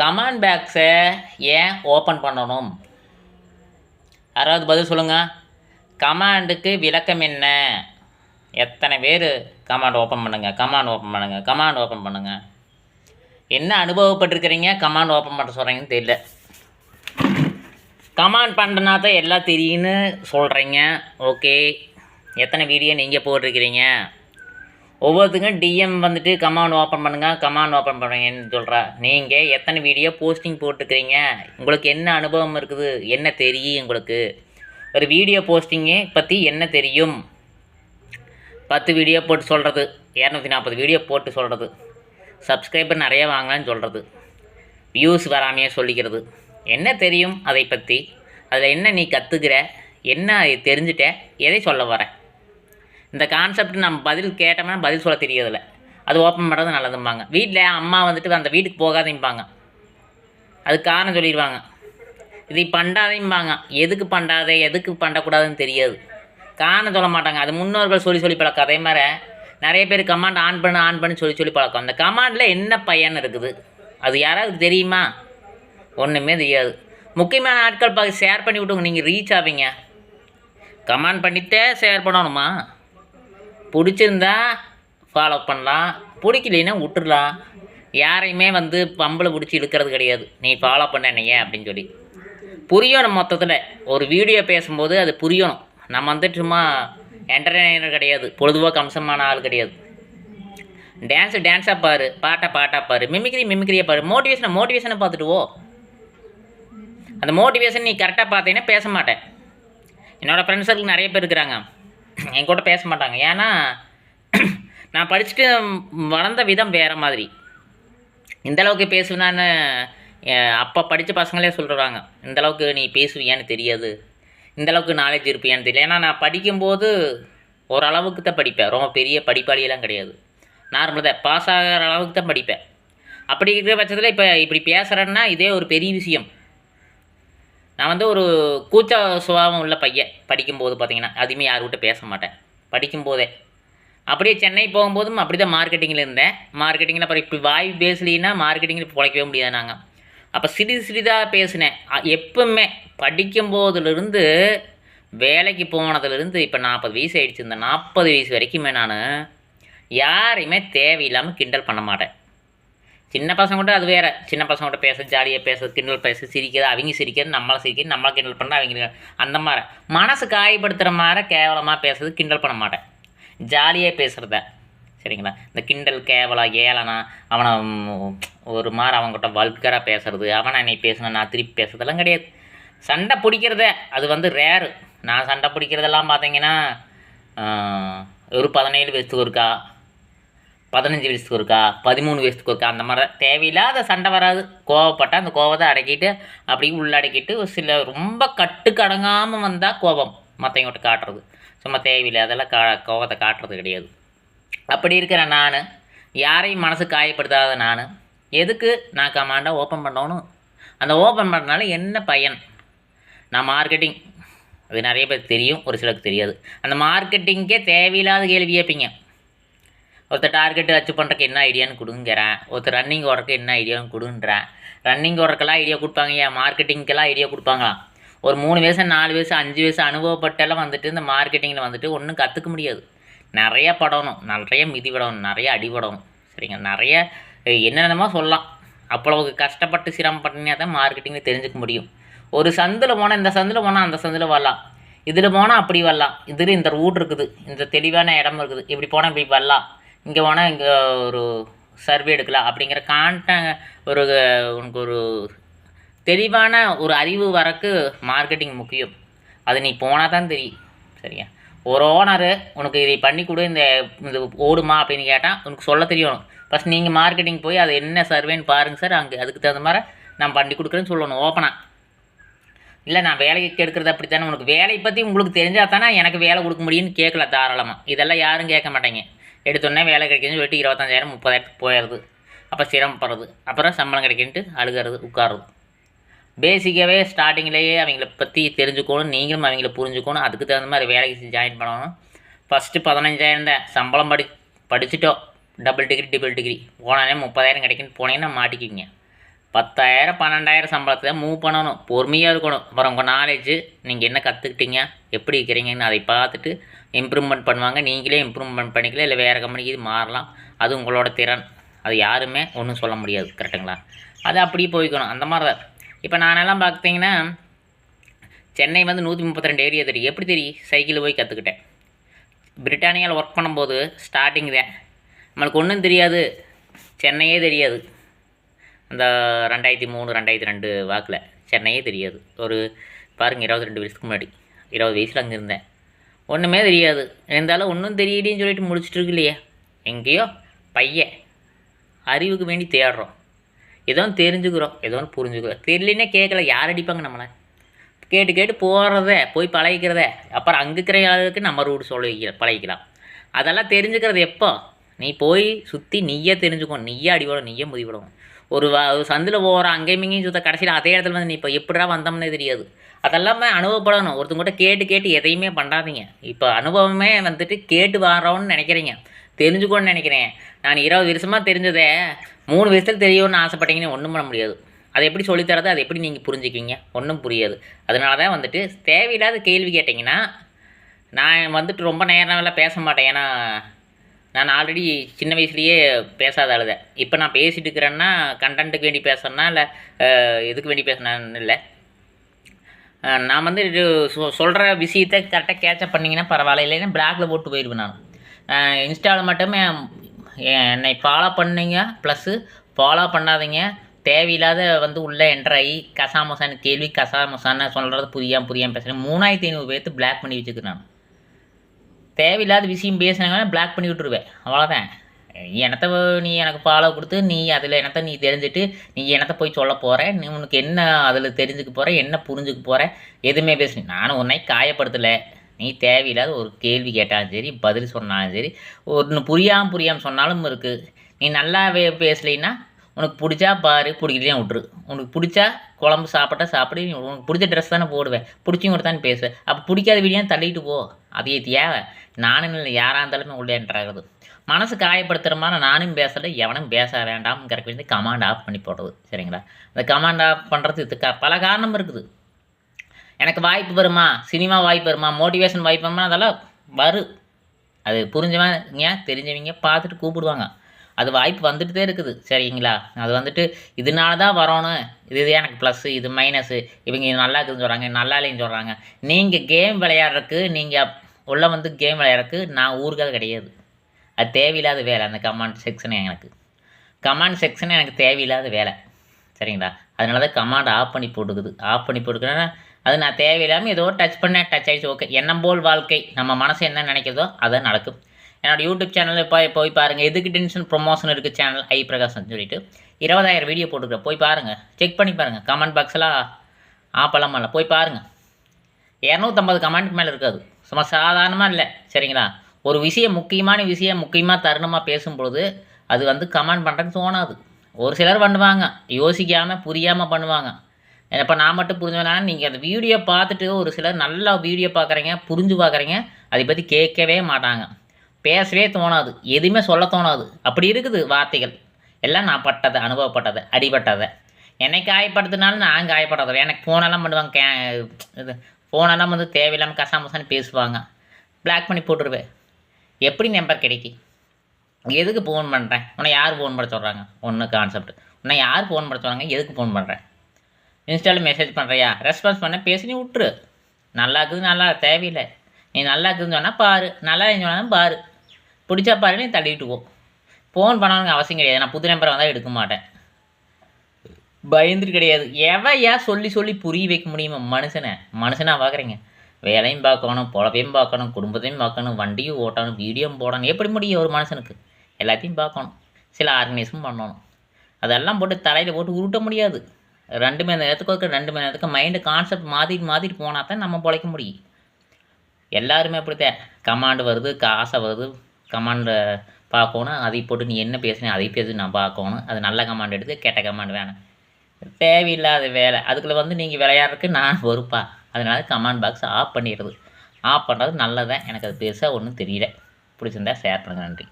Command பேக்ஸை ஏன் open பண்ணணும்? யாராவது பதில் சொல்லுங்கள் கமாண்டுக்கு விளக்கம் என்ன? எத்தனை பேர் கமாண்ட் ஓப்பன் பண்ணுங்கள் கமாண்ட் ஓப்பன் பண்ணுங்கள் கமாண்ட் ஓப்பன் பண்ணுங்கள் என்ன அனுபவப்பட்டிருக்கிறீங்க? கமாண்ட் ஓப்பன் பண்ண சொல்கிறீங்கன்னு தெரியல. கமாண்ட் பண்ணுறனா தான் எல்லாம் தெரியும்னு சொல்கிறீங்க ஓகே. எத்தனை வீடியோ நீங்கள் போட்டிருக்கிறீங்க? ஒவ்வொருத்துக்கும் டிஎம் வந்துட்டு கமாண்ட் ஓப்பன் பண்ணுங்கள் கமாண்ட் ஓப்பன் பண்ணுங்கன்னு சொல்கிறா நீங்கள் எத்தனை வீடியோ போஸ்டிங் போட்டுக்கிறீங்க? உங்களுக்கு என்ன அனுபவம் இருக்குது? என்ன தெரியும் உங்களுக்கு? ஒரு வீடியோ போஸ்டிங்கை பற்றி என்ன தெரியும்? பத்து வீடியோ போட்டு சொல்கிறது இரநூத்தி நாற்பது வீடியோ போட்டு சொல்கிறது சப்ஸ்கிரைபர் நிறைய வாங்கலான்னு சொல்கிறது வியூஸ் வராமையே சொல்லிக்கிறது. என்ன தெரியும் அதை பற்றி அதில் என்ன நீ கற்றுக்கிற என்ன தெரிஞ்சுட்ட? எதை சொல்ல வர? இந்த கான்செப்ட் நம்ம பதில் கேட்டோம்னா பதில் சொல்ல தெரியறதில்ல அது ஓப்பன் பண்ணுறது நல்லதும்பாங்க. வீட்டில் அம்மா வந்துட்டு அந்த வீட்டுக்கு போகாதேம்பாங்க. அது காரணம் சொல்லிடுவாங்க இதை பண்ணாதேம்பாங்க எதுக்கு பண்ணாதே எதுக்கு பண்ணக்கூடாதுன்னு தெரியாது. காரணம் சொல்ல மாட்டாங்க. அது முன்னோர்கள் சொல்லி சொல்லி பழக்கம். அதே மாதிரி நிறைய பேர் கமாண்ட் ஆன் பண்ணு ஆன் பண்ணு சொல்லி சொல்லி பழக்கம். அந்த கமாண்டில் என்ன பையன் இருக்குது? அது யாராவது தெரியுமா? ஒன்றுமே தெரியாது. முக்கியமான ஆட்கள் பார்த்து ஷேர் பண்ணி விட்டுங்க. நீங்கள் ரீச் ஆவீங்க. கமாண்ட் பண்ணிட்டே ஷேர் பண்ணணுமா? பிடிச்சிருந்தா ஃபாலோ பண்ணலாம். பிடிக்கலைன்னா விட்டுறலாம். யாரையுமே வந்து பம்பில் பிடிச்சி இழுக்கிறது கிடையாது. நீ ஃபாலோ பண்ண என்னையே அப்படின்னு சொல்லி. புரியணும் மொத்தத்தில். ஒரு வீடியோ பேசும்போது அது புரியணும். நம்ம வந்துட்டு சும்மா என்டர்டெய்னர் கிடையாது. பொழுதுபோக்கு அம்சமான ஆள் கிடையாது. டான்ஸு டான்ஸாக பாரு. பாட்டை பாட்டாக பாரு. மிமிக்ரி மிமிக்ரியாக பாரு. மோட்டிவேஷனை மோட்டிவேஷனை பார்த்துட்டுவோ அந்த மோட்டிவேஷன் நீ கரெக்டாக பார்த்தீங்கன்னா பேச மாட்டேன். என்னோடய ஃப்ரெண்ட்ஸ் சர்க்கிள் நிறைய பேர் இருக்கிறாங்க. என் கூட பேச மாட்டாங்க ஏன்னா நான் படிச்சுட்டு வளர்ந்த விதம் வேறு மாதிரி. இந்த அளவுக்கு அப்போ படித்த பசங்களே சொல்கிறாங்க இந்த அளவுக்கு நீ பேசுவியான்னு தெரியாது. இந்த அளவுக்கு நாலேஜ் இருப்பியான்னு தெரியல. ஏன்னா நான் படிக்கும்போது ஓரளவுக்கு தான் படிப்பேன். ரொம்ப பெரிய படிப்பாளியெல்லாம் கிடையாது. நார்மலாக தான். பாஸ் ஆகிற அளவுக்கு தான் படிப்பேன். அப்படி இருக்கிற பட்சத்தில் இப்போ இப்படி பேசுகிறேன்னா இதே ஒரு பெரிய விஷயம். நான் வந்து ஒரு கூச்ச சுபாவம் உள்ள பையன் படிக்கும்போது பார்த்தீங்கன்னா. அதுவுமே யாருக்கிட்ட பேச மாட்டேன். படிக்கும்போதே. அப்படியே சென்னை போகும்போதும் அப்படி தான் மார்க்கெட்டிங்கில் இருந்தேன். மார்க்கெட்டிங்கில் அப்புறம் இப்படி வாய் பேசலின்னா மார்க்கெட்டிங்கில் பிழைக்கவே முடியாது நாங்கள் அப்போ சிறிது சிறிதாக பேசினேன். எப்பவுமே படிக்கும்போதுலேருந்து வேலைக்கு போனதுலேருந்து இப்போ நாற்பது வயசு ஆயிடுச்சு. இந்த நாற்பது வயசு வரைக்குமே நான் யாரையுமே தேவையில்லாமல் கிண்டல் பண்ண மாட்டேன். சின்ன பசங்க கூட அது வேற. சின்ன பசங்க கூட பேச ஜாலியாக பேச கிண்டல் பேச சிரிக்கிறது அவங்க சிரிக்கிறது நம்மளை சிரிக்கிறது நம்மளை கிண்டல் பண்ண அவங்க அந்த மாதிரி. மனசு காயப்படுத்துகிற மாதிரி கேவலமாக பேசுறது கிண்டல் பண்ண மாட்டேன். ஜாலியாக பேசுகிறத சரிங்களா? இந்த கிண்டல் கேவலா ஏளனா அவனை ஒரு மாதிரி அவங்ககிட்ட வல்கராக பேசுறது அவனை என்னை பேசணும் நான் திருப்பி பேசுறதெல்லாம் கிடையாது. சண்டை பிடிக்கிறதே அது வந்து ரேரு நான் சண்டை பிடிக்கிறதெல்லாம் பார்த்தீங்கன்னா ஒரு பதினேழு வயசுக்கு ஒருக்கா பதினஞ்சு வயசுக்கு ஒருக்கா பதிமூணு வயசுக்கு ஒருக்கா அந்த மாதிரி தேவையில்லாத சண்டை வராது. கோவப்பட்டால் அந்த கோவத்தை அடக்கிட்டு அப்படியே உள்ளடக்கிட்டு ஒரு சில ரொம்ப கட்டுக்கடங்காமல் வந்தால் கோபம் மற்றவங்ககிட்ட காட்டுறது. சும்மா தேவையில்லாதெல்லாம் கா கோவத்தை காட்டுறது கிடையாது. அப்படி இருக்கிற நான் யாரையும் மனசு காயப்படுத்தாத நான் எதுக்கு நான் கமாண்டாக ஓப்பன் பண்ணணும்? அந்த ஓப்பன் பண்ணுறனால என்ன பயன்? நான் மார்க்கெட்டிங் அது நிறைய பேர் தெரியும் ஒரு சிலருக்கு தெரியாது. அந்த மார்க்கெட்டிங்கே தேவையில்லாத கேள்வி கேட்பீங்க. ஒருத்தர் டார்கெட் அச்சீவ் பண்ணுறக்கு என்ன ஐடியான்னு கொடுங்கிறேன் ஒருத்தர் ரன்னிங் ஓடுறக்கு என்ன ஐடியான்னு கொடுன்றேன் ரன்னிங் ஓடுறக்கெல்லாம் ஐடியா கொடுப்பாங்க. ஏன்? மார்க்கெட்டிங்க்கெல்லாம் ஐடியா கொடுப்பாங்களாம் ஒரு மூணு வயசு நாலு வயசு அஞ்சு வயசு அனுபவப்பட்டெல்லாம் வந்துட்டு இந்த மார்க்கெட்டிங்கில் வந்துட்டு ஒன்றும் கற்றுக்க முடியாது. நிறைய படணும். நிறைய மிதிபடணும் நிறைய அடிபடணும் சரிங்க? நிறைய என்னென்னமோ சொல்லலாம். அவ்வளவு கஷ்டப்பட்டு சிரமப்பட்டினா தான் மார்க்கெட்டிங்கில் தெரிஞ்சுக்க முடியும். ஒரு சந்தில் போனால் இந்த சந்தில் போனால் அந்த சந்தில் வரலாம். இதில் போனால் அப்படி வரலாம். இதில் இந்த ரூட் இருக்குது. இந்த தெளிவான இடம் இருக்குது. இப்படி போனால் இப்படி வரலாம். இங்கே போனால் இங்கே ஒரு சர்வே எடுக்கலாம் அப்படிங்கிற கான்ட ஒரு உனக்கு ஒரு தெளிவான ஒரு அறிவு வரக்கு மார்க்கெட்டிங் முக்கியம். அது நீ போனால் தான் தெரியும். சரியா? ஒரு ஓனரு உனக்கு இதை பண்ணி கொடு இந்த இது ஓடுமா அப்படின்னு கேட்டால் உனக்கு சொல்ல தெரியணும். ஃபஸ்ட் நீங்கள் மார்க்கெட்டிங் போய் அது என்ன சர்வேன்னு பாருங்கள் சார் அங்கே அதுக்கு தகுந்த மாதிரி நான் பண்ணி கொடுக்குறேன்னு சொல்லணும் ஓப்பனாக இல்லை நான் வேலைக்கு எடுக்கிறது அப்படி தானே உனக்கு வேலையை பற்றி உங்களுக்கு தெரிஞ்சால் தானே எனக்கு வேலை கொடுக்க முடியும்னு கேட்கல தாராளமாக இதெல்லாம் யாரும் கேட்க மாட்டேங்க. எடுத்தோடனே வேலை கிடைக்குதுன்னு சொல்லிட்டு இருபத்தஞ்சாயிரம் முப்பதாயிரத்துக்கு போயிடுது அப்போ சிரமப்படுறது. அப்புறம் சம்பளம் கிடைக்குன்ட்டு அழுகிறது உட்காருது பேசிக்காகவே ஸ்டார்டிங்லேயே அவங்கள பற்றி தெரிஞ்சுக்கணும் நீங்களும் அவங்கள புரிஞ்சுக்கணும். அதுக்கு தகுந்த மாதிரி வேலைக்கு ஜாயின் பண்ணணும். ஃபஸ்ட்டு பதினஞ்சாயிரம் தான். சம்பளம் படி படிச்சுட்டோம். டபுள் டிகிரி டிபிள் டிகிரி போனாலே முப்பதாயிரம் கிடைக்குன்னு போனீங்கன்னா மாட்டிக்குவீங்க. பத்தாயிரம் பன்னெண்டாயிரம் சம்பளத்தில் மூவ் பண்ணணும். பொறுமையாக இருக்கணும். அப்புறம் உங்கள் நாலேஜு நீங்கள் என்ன கற்றுக்கிட்டீங்க எப்படி இருக்கிறீங்கன்னு அதை பார்த்துட்டு இம்ப்ரூவ்மெண்ட் பண்ணுவாங்க. நீங்களே இம்ப்ரூவ்மெண்ட் பண்ணிக்கலாம். இல்லை வேறு கம்பெனிக்கு இது மாறலாம். அது உங்களோட திறன். அது யாருமே ஒன்றும் சொல்ல முடியாது. கரெக்டுங்களா அது அப்படியே போய்க்கணும். அந்த மாதிரி தான் இப்போ நானெல்லாம் பார்த்தீங்கன்னா சென்னை வந்து நூற்றி முப்பத்தி ரெண்டு ஏரியா தெரியும் எப்படி தெரியும் சைக்கிளில் போய் கற்றுக்கிட்டேன் பிரிட்டானியாவில் ஒர்க் பண்ணும்போது ஸ்டார்டிங் தான். நம்மளுக்கு ஒன்றும் தெரியாது. சென்னையே தெரியாது. அந்த ரெண்டாயிரத்தி மூணு ரெண்டாயிரத்தி ரெண்டு வாக்கில் சென்னையே தெரியாது. ஒரு பாருங்கள் இருபத்தி ரெண்டு வயசுக்கு முன்னாடி. இருபது வயசில் அங்கே இருந்தேன். ஒன்றுமே தெரியாது. இருந்தாலும் ஒன்றும் தெரியலேன்னு சொல்லிட்டு முடிச்சுட்டு இருக்கு இல்லையா. எங்கேயோ பையன் அறிவுக்கு வேண்டி தேடுறோம் ஏதோ ஒன்று தெரிஞ்சுக்கிறோம் ஏதோ ஒன்று புரிஞ்சுக்கிறோம். தெரியலன்னே கேட்கல யார் அடிப்பாங்க நம்மளை? கேட்டு கேட்டு போகிறத போய் பழகிக்கிறத. அப்புறம் அங்கே இருக்கிற ஆளுக்கு நம்ம ரூட் சொல்லி பழகிக்கலாம். அதெல்லாம் தெரிஞ்சுக்கிறது எப்போ? நீ போய் சுற்றி நீயே தெரிஞ்சுக்கணும். நீயே அடிபடும் நீயே முதிவிடும் ஒரு சந்தில் போகிற அங்கேயும் இங்கேயும் சுத்த கடைசியில் அதே இடத்துல வந்து நீ இப்போ எப்படிடா வந்தோம்னே தெரியாது. அதெல்லாமே அனுபவப்படணும். ஒருத்தங்கிட்ட கேட்டு கேட்டு எதையுமே பண்ணாதீங்க. இப்போ அனுபவமே வந்துட்டு கேட்டு வரோன்னு நினைக்கிறீங்க. தெரிஞ்சுக்கணும்னு நினைக்கிறேன். நான் இருபது வருஷமாக தெரிஞ்சதை மூணு வருஷத்துக்கு தெரியும்னு ஆசைப்பட்டீங்கன்னு ஒன்றும் பண்ண முடியாது. அதை எப்படி சொல்லித்தரது அதை எப்படி நீங்கள் புரிஞ்சுக்குவீங்க ஒன்றும் புரியாது. அதனால தான் வந்துட்டு தேவையில்லாத கேள்வி கேட்டிங்கன்னா நான் வந்துட்டு ரொம்ப நேரம் பேச மாட்டேன். ஏன்னா நான் ஆல்ரெடி சின்ன வயசுலேயே பேசாத அழுத இப்போ நான் பேசிட்டு இருக்கிறேன்னா கண்டென்ட்டுக்கு வேண்டி பேசுறேன்னா இல்லை எதுக்கு வேண்டி பேசுனான்னு இல்லை. நான் வந்து இது சொ சொல்கிற விஷயத்த கரெக்டாக கேட்சப் பண்ணிங்கன்னா பரவாயில்ல. இல்லைன்னா பிளாக்ல போட்டு போயிடுவேன் நான். இன்ஸ்டாவில் மட்டுமே என்னை ஃபாலோ பண்ணுங்க ப்ளஸ்ஸு ஃபாலோ பண்ணாதீங்க. தேவையில்லாத வந்து உள்ளே என்ட்ரு ஆகி கசாமசான்னு கேள்வி கசாமசான்னு சொல்கிறது புரியாமல் புரியாமல் பேசுகிறேன் மூணாயிரத்தி ஐநூறு பேர்த்து பிளாக் பண்ணி வச்சுக்கிறேன் நான். தேவையில்லாத விஷயம் பேசுனாங்கன்னா பிளாக் பண்ணி விட்டுருவேன். அவ்வளோதான் எனத்தை நீ எனக்கு ஃபாலோ கொடுத்து நீ அதில் எனத்தை நீ தெரிஞ்சுட்டு நீ எனத்தை போய் சொல்ல போகிற நீ உனக்கு என்ன அதில் தெரிஞ்சுக்க போகிற என்ன புரிஞ்சுக்க போகிற எதுவுமே பேசு நானும் உன்னை காயப்படுத்தலை. நீ தேவையில்லாத ஒரு கேள்வி கேட்டாலும் சரி பதில் சொன்னாலும் சரி ஒன்று புரியாமல் புரியாமல் சொன்னாலும் இருக்குது நீ நல்லா பேசலைன்னா உனக்கு பிடிச்சா பாரு பிடிக்கலையா விட்ரு உனக்கு பிடிச்சா குழம்பு சாப்பிட்டா சாப்பிடு உனக்கு பிடிச்ச ட்ரெஸ் தானே போடுவேன். பிடிச்சும் கூட தானே பேசுவேன். அப்போ பிடிக்காத வீடியோ தள்ளிட்டு போ. அதே தேவை. நானும் இல்லை யாராக இருந்தாலுமே உள்ளே என்ட்ராகுது மனசு காயப்படுத்துகிற மாதிரி நானும் பேசலை எவனும் பேச வேண்டாம்ங்கிற வந்து கமாண்ட் ஆஃப் பண்ணி போடுறது. சரிங்களா? அந்த கமாண்ட் ஆஃப் பண்ணுறது இதுக்கு பல காரணம் இருக்குது. எனக்கு வாய்ப்பு வருமா? சினிமா வாய்ப்பு வருமா? மோட்டிவேஷன் வாய்ப்பு வருமா அதெல்லாம் வரும் அது புரிஞ்சவங்க தெரிஞ்சவங்க பார்த்துட்டு கூப்பிடுவாங்க. அது வாய்ப்பு வந்துட்டுதே இருக்குது. சரிங்களா? அது வந்துட்டு இதனால தான் வரணும். இது இது எனக்கு ப்ளஸ்ஸு இது மைனஸு இவங்க இது நல்லா இருக்குதுன்னு சொல்கிறாங்க நல்லா இல்லைன்னு சொல்கிறாங்க நீங்கள் கேம் விளையாடுறதுக்கு நீங்கள் உள்ளே வந்து கேம் விளையாடுறதுக்கு நான் ஊருக்காக கிடையாது. அது தேவையில்லாத வேலை அந்த கமாண்ட் செக்ஷன் எனக்கு. கமாண்ட் செக்ஷன் எனக்கு தேவையில்லாத வேலை. சரிங்களா? அதனால தான் கமாண்ட் ஆஃப் பண்ணி போட்டுக்குது. ஆஃப் பண்ணி போட்டுக்கிறேன்னா அது நான் தேவையில்லாமல் ஏதோ டச் பண்ணேன் டச் ஆகிடுச்சு ஓகே எண்ணம் போல் வாழ்க்கை. நம்ம மனசு என்ன நினைக்கிறதோ அதை நடக்கும். என்னோட யூடியூப் சேனலில் போய் போய் பாருங்கள் எதுக்கு டென்ஷன் ப்ரொமோஷன் இருக்குது சேனல் ஐ பிரகாஷ்னு சொல்லிட்டு. இருபதாயிரம் வீடியோ போட்டுக்கிறேன் போய் பாருங்கள் செக் பண்ணி பாருங்கள் கமெண்ட் பாக்ஸ்லாம் ஆப்பெல்லாம் பண்ணல போய் பாருங்கள் இரநூத்தம்பது கமெண்ட் மேலே இருக்காது. சும்மா சாதாரணமாக இல்லை. சரிங்களா? ஒரு விஷயம் முக்கியமான விஷயம் முக்கியமாக தருணமாக பேசும்பொழுது அது வந்து கமெண்ட் பண்ணுறேன்னு தோணாது. ஒரு சிலர் பண்ணுவாங்க. யோசிக்காமல் புரியாமல் பண்ணுவாங்க. இப்போ நான் மட்டும் புரிஞ்சுவேனா நீங்கள் அந்த வீடியோ பார்த்துட்டு ஒரு சிலர் நல்லா வீடியோ பார்க்குறீங்க புரிஞ்சு பார்க்குறீங்க அதை பற்றி கேட்கவே மாட்டாங்க. பேசவே தோணாது. எதுவுமே சொல்ல தோணாது. அப்படி இருக்குது வார்த்தைகள். எல்லாம் நான் பட்டதை அனுபவப்பட்டதை அடிபட்டதை. என்னை காயப்படுத்தினாலும் நான் காயப்படாத எனக்கு ஃபோனெல்லாம் பண்ணுவாங்க கே இது ஃபோனெல்லாம் வந்து தேவையில்லாமல் கசாமசான்னு பேசுவாங்க. பிளாக் பண்ணி போட்டுருவேன் எப்படி நம்பர் கிடைக்கி? எதுக்கு ஃபோன் பண்ணுறேன் உன்னை யார் ஃபோன் பண்ண சொல்கிறாங்க ஒன்று கான்செப்ட் உன்னை யார் ஃபோன் பண்ண சொல்கிறாங்க எதுக்கு ஃபோன் பண்ணுறேன் இன்ஸ்டாவில் மெசேஜ் பண்ணுறியா ரெஸ்பான்ஸ் பண்ண பேசி நீ விட்டுரு. நல்லா இருக்குது நல்லா தேவையில்லை. நீ நல்லா இருக்குதுன்னு சொன்னால் பாரு. நல்லா இல்லைன்னு சொன்னாலும் பாரு. பிடிச்சா பாருன்னு தள்ளிட்டுவோம் ஃபோன் பண்ணணுங்க அவசியம் கிடையாது. நான் புது நம்பர் வந்தால் எடுக்க மாட்டேன். பயந்துட்டு கிடையாது. எவையா சொல்லி சொல்லி புரிய வைக்க முடியுமா? மனுஷனை. மனுஷனாக பார்க்குறீங்க வேலையும் பார்க்கணும் பொழப்பையும் பார்க்கணும் குடும்பத்தையும் பார்க்கணும் வண்டியும் ஓட்டணும் வீடியோவும் போடணும். எப்படி முடியும் ஒரு மனுஷனுக்கு? எல்லாத்தையும் பார்க்கணும். சில ஆர்கனைஸும் பண்ணணும். அதெல்லாம் போட்டு தலையில் போட்டு உருட்ட முடியாது. ரெண்டு மணி நேரத்துக்கு ஒருக்க ரெண்டு மணி நேரத்துக்கு மைண்டு கான்செப்ட் மாற்றிட்டு மாற்றிட்டு போனால் தான் நம்ம பிழைக்க முடியும். எல்லாருமே அப்படித்தான். கமாண்டு வருது காசை வருது கமாண்டை பார்க்கணும். அதை போட்டு நீ என்ன பேசுனே அதை பேசி நான் பார்க்கணும். அது நல்ல கமாண்ட் எடுத்து கெட்ட கமாண்ட் வேணாம். தேவையில்லாத வேலை. அதுக்குள்ளே வந்து நீங்கள் விளையாடுறதுக்கு நான் பொறுப்பா. அதனால கமாண்ட் பாக்ஸ் ஆஃப் பண்ணிடுறது. ஆஃப் பண்ணுறது நல்லதான் எனக்கு அது பெருசாக ஒன்றும் தெரியல. பிடிச்சிருந்தா ஷேர் பண்ணுங்கள் நன்றி.